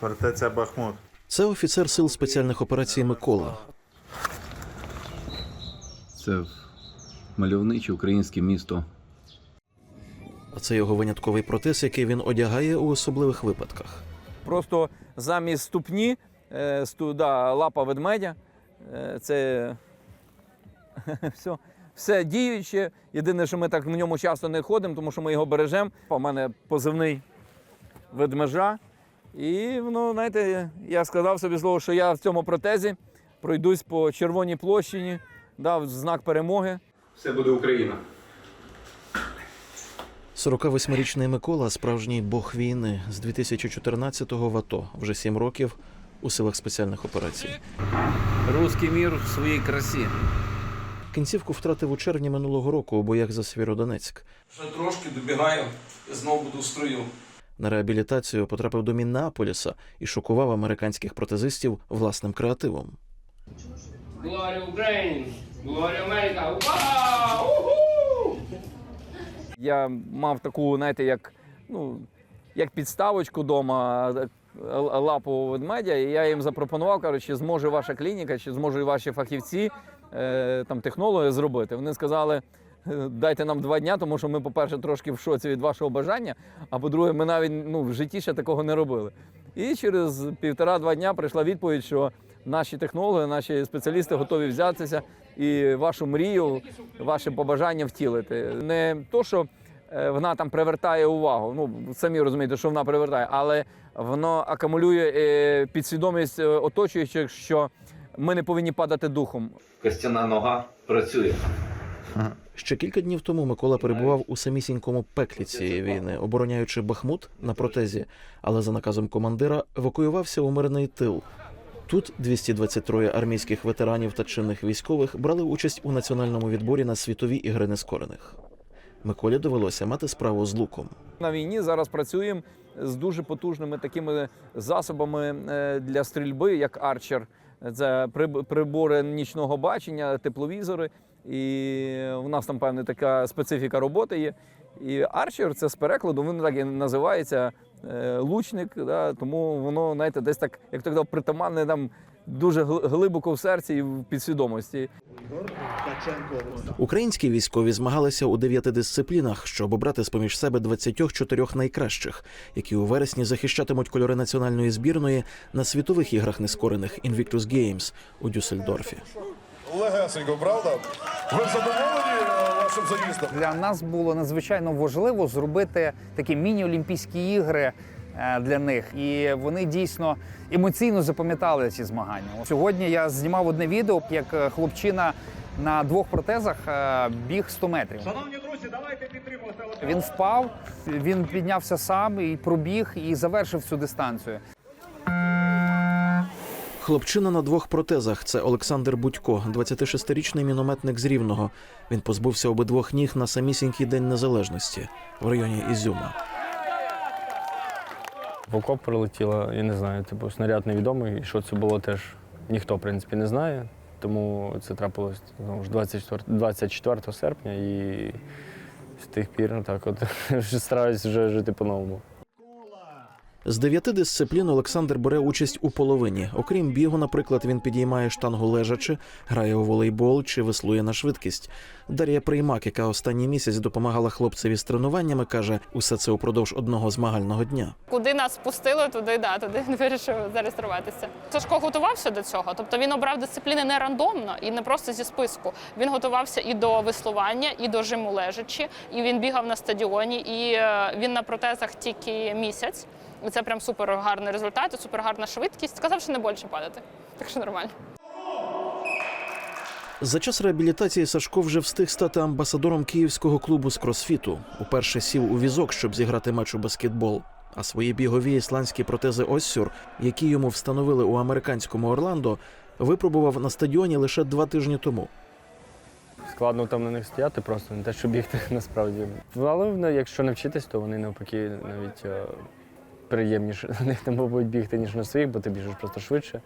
Фортеця Бахмут. Це офіцер сил спеціальних операцій Микола. Це мальовниче українське місто. А це його винятковий протез, який він одягає у особливих випадках. Просто замість ступні, е, сту, да, лапа ведмедя. Е, це все, все діюче. Єдине, що ми так в ньому часто не ходимо, тому що ми його бережемо. У мене позивний ведмежа. І воно, знаєте, я сказав собі слово, що я в цьому протезі пройдусь по червоній площині, дав знак перемоги. Все буде Україна. 48-річний Микола справжній бог війни з 2014-го в АТО, вже 7 років у силах спеціальних операцій. Русский мир в своей красе. Кінцівку втратив у червні минулого року у боях за Свіродонецьк. Вже трошки добігаю, знову буду в строю. На реабілітацію потрапив до Міннеаполіса і шокував американських протезистів власним креативом. Я мав таку, знаєте, як, ну, як підставочку вдома лапу ведмедя, і я їм запропонував, кажу, чи зможе ваша клініка, чи зможуть ваші фахівці, е, там, технологи зробити. Вони сказали, «Е, дайте нам два дня, тому що ми, по-перше, трошки в шоці від вашого бажання, а по-друге, ми навіть ну, в житті ще такого не робили. І через півтора-два дня прийшла відповідь, що наші технологи, наші спеціалісти готові взятися і вашу мрію, ваше побажання втілити. Не то, що е, вона там привертає увагу. Ну самі розумієте, що вона привертає, але воно акумулює е, підсвідомість е, оточуючих, що ми не повинні падати духом. Костяна нога працює. Ще кілька днів тому Микола перебував у самісінькому пеклі цієї війни, обороняючи Бахмут на протезі, але за наказом командира евакуювався у мирний тил. Тут 223 армійських ветеранів та чинних військових брали участь у національному відборі на світові ігри нескорених. Миколі довелося мати справу з луком. На війні зараз працюємо з дуже потужними такими засобами е, для стрільби, як арчер. Це прибори нічного бачення, тепловізори. І у нас там певна така специфіка роботи є. І арчер це з перекладу, він так і називається е, лучник. Да, тому воно, знаєте, десь так, як то казав, притаманне нам дуже глибоко в серці і в підсвідомості. Українські військові змагалися у дев'яти дисциплінах, щоб обрати з поміж себе 24 найкращих, які у вересні захищатимуть кольори національної збірної на світових іграх нескорених Invictus Games у Дюссельдорфі. Легесенько, правда? Ви задоволені е, вашим заїздом? Для нас було надзвичайно важливо зробити такі міні-олімпійські ігри е, для них, і вони дійсно емоційно запам'ятали ці змагання. Сьогодні я знімав одне відео, як е, хлопчина на двох протезах біг 100 метрів. Шановні друзі, давайте підтримувати. Він впав, він піднявся сам і пробіг і завершив цю дистанцію. Хлопчина на двох протезах це Олександр Будько, 26-річний мінометник з Рівного. Він позбувся обидвох ніг на самісінький день незалежності в районі Ізюма. В окоп прилетіло, я не знаю, типу, снаряд невідомий, і що це було теж ніхто, в принципі, не знає. Тому це трапилось ж 24, 24 серпня і з тих пір ну, так от стараюсь вже жити по-новому. З дев'яти дисциплін Олександр бере участь у половині. Окрім бігу, наприклад, він підіймає штангу лежачи, грає у волейбол чи веслує на швидкість. Дар'я Приймак, яка останній місяць допомагала хлопцеві з тренуваннями, каже, усе це упродовж одного змагального дня. Куди нас пустили, туди да, туди вирішив зареєструватися. Сашко готувався до цього, тобто він обрав дисципліни не рандомно і не просто зі списку. Він готувався і до веслування, і до жиму лежачі, і він бігав на стадіоні, і е, він на протезах тільки місяць. Це прям супер гарний результат, супер гарна швидкість. Сказав, що не більше падати. Так що нормально. За час реабілітації Сашко вже встиг стати амбасадором київського клубу з кросфіту. Уперше сів у візок, щоб зіграти матч у баскетбол. А свої бігові ісландські протези Оссюр, які йому встановили у американському Орландо, випробував на стадіоні лише два тижні тому. Складно там на них стояти, просто не те, що бігти насправді. Але якщо навчитись, то вони навпаки навіть е, приємніше на них там, мабуть, бігти, ніж на своїх, бо ти біжиш просто швидше.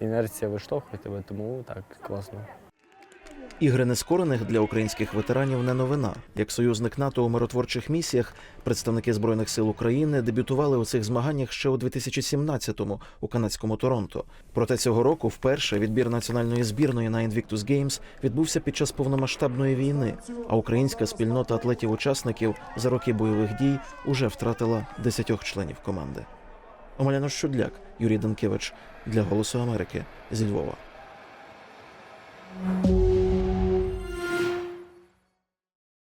Інерція виштовхує тебе, тому так класно. Ігри нескорених для українських ветеранів не новина. Як союзник НАТО у миротворчих місіях, представники збройних сил України дебютували у цих змаганнях ще у 2017-му у канадському Торонто. Проте цього року вперше відбір національної збірної на Invictus Games відбувся під час повномасштабної війни. А українська спільнота атлетів-учасників за роки бойових дій уже втратила десятьох членів команди. Омеляно Щудляк, Юрій Данкевич для Голосу Америки зі Львова.